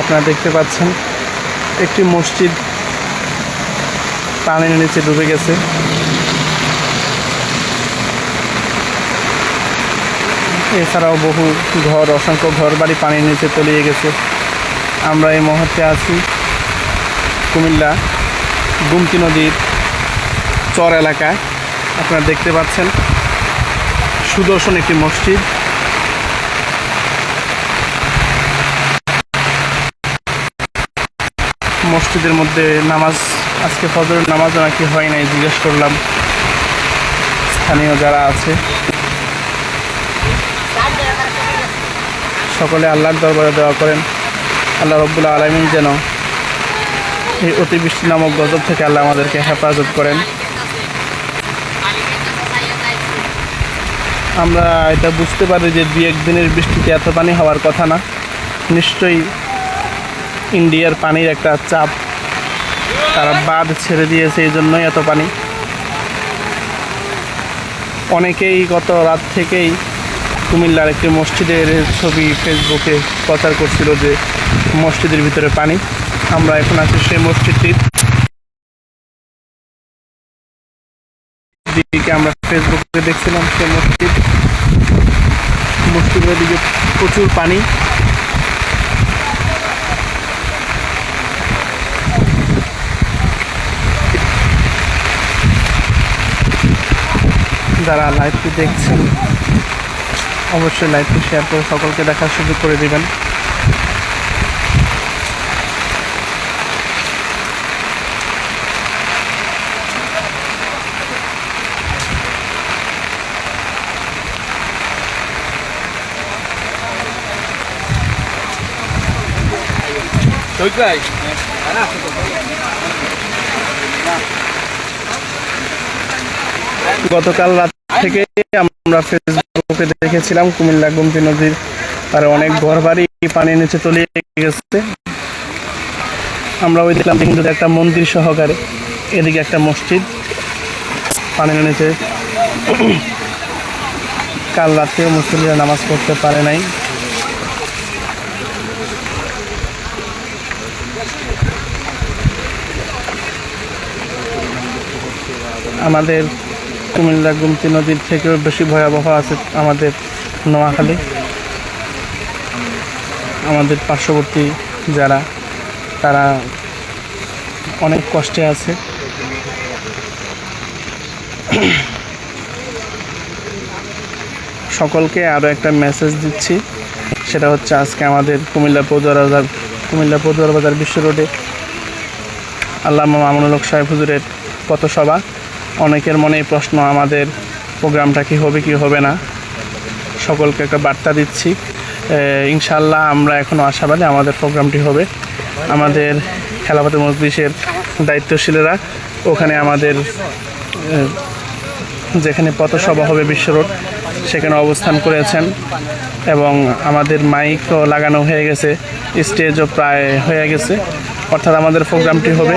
আপনারা দেখতে পাচ্ছেন, একটি মসজিদ পানির নিচে ডুবে গেছে। এছাড়াও বহু ঘর, অসংখ্য ঘর বাড়ি পানির নিচে তলিয়ে গেছে। আমরা এই মুহূর্তে আছি কুমিল্লা গুমতি নদীর চর এলাকায়। আপনারা দেখতে পাচ্ছেন, সুদর্শন একটি মসজিদ। মসজিদের মধ্যে নামাজ, আজকে ফজরের নামাজও নাকি হয় নাই, জিজ্ঞেস করলাম। স্থানীয় যারা আছে। সকলে আল্লাহর দরবারে দেওয়া করেন। আল্লাহ রব্বুল আলমিন যেন এই অতিবৃষ্টি নামক গজব থেকে আল্লাহ আমাদেরকে হেফাজত করেন। আমরা এটা বুঝতে পারি যে দু একদিনের বৃষ্টিতে এত পানি হওয়ার কথা না। নিশ্চয়ই ইন্ডিয়ার পানির একটা চাপ তারা বাঁধ ছেড়ে দিয়েছে এই জন্যই এত পানি। অনেকেই গত রাত থেকেই কুমিল্লার একটি মসজিদের ছবি ফেসবুকে প্রচার করছিল যে মসজিদের ভিতরে পানি। আমরা এখন আছি সেই মসজিদটির দিকে আমরা ফেসবুকে দেখছিলাম সেই মসজিদ। মসজিদের দিকে প্রচুর পানি। যারা লাইভটি দেখছেন অবশ্যই লাইভটি শেয়ার করে সকলকে দেখার সুযোগ করে দিবেন। গতকাল রাত থেকে আমরা ফেসবুকে দেখেছিলাম কুমিল্লা গুমতি নদীর আর অনেক ঘর বাড়ি পানির নিচে তলিয়ে গেছে। আমরা ওই দেখলাম কিন্তু একটা মন্দির সহকারে এদিকে একটা মসজিদ পানির নিচে। কাল রাতেও মুসলিমরা নামাজ পড়তে পারে নাই। আমাদের কুমিল্লা গুমতি নদীর থেকেও বেশি ভয়াবহ আছে আমাদের নোয়াখালী। আমাদের পার্শ্ববর্তী যারা, তারা অনেক কষ্টে আছে। সকলকে আরও একটা মেসেজ দিচ্ছি, সেটা হচ্ছে আজকে আমাদের কুমিল্লা পদুয়ার বাজার কুমিল্লা পদুয়ার বাজার বিশ্ব রোডে আল্লাহ মামুনুল সাহেব হুজুরের পথসভা। অনেকের মনে এই প্রশ্ন, আমাদের প্রোগ্রামটা কি হবে কি হবে না? সকলকে একটা বার্তা দিচ্ছি। ইনশাল্লাহ আমরা এখনও আশাবাদী আমাদের প্রোগ্রামটি হবে। আমাদের খেলাপাতি মজলিসের দায়িত্বশীলেরা, ওখানে আমাদের যেখানে পথসভা হবে বিশ্ব রোড, সেখানে অবস্থান করেছেন এবং আমাদের মাইকও লাগানো হয়ে গেছে, স্টেজও প্রায় হয়ে গেছে। অর্থাৎ আমাদের প্রোগ্রামটি হবে।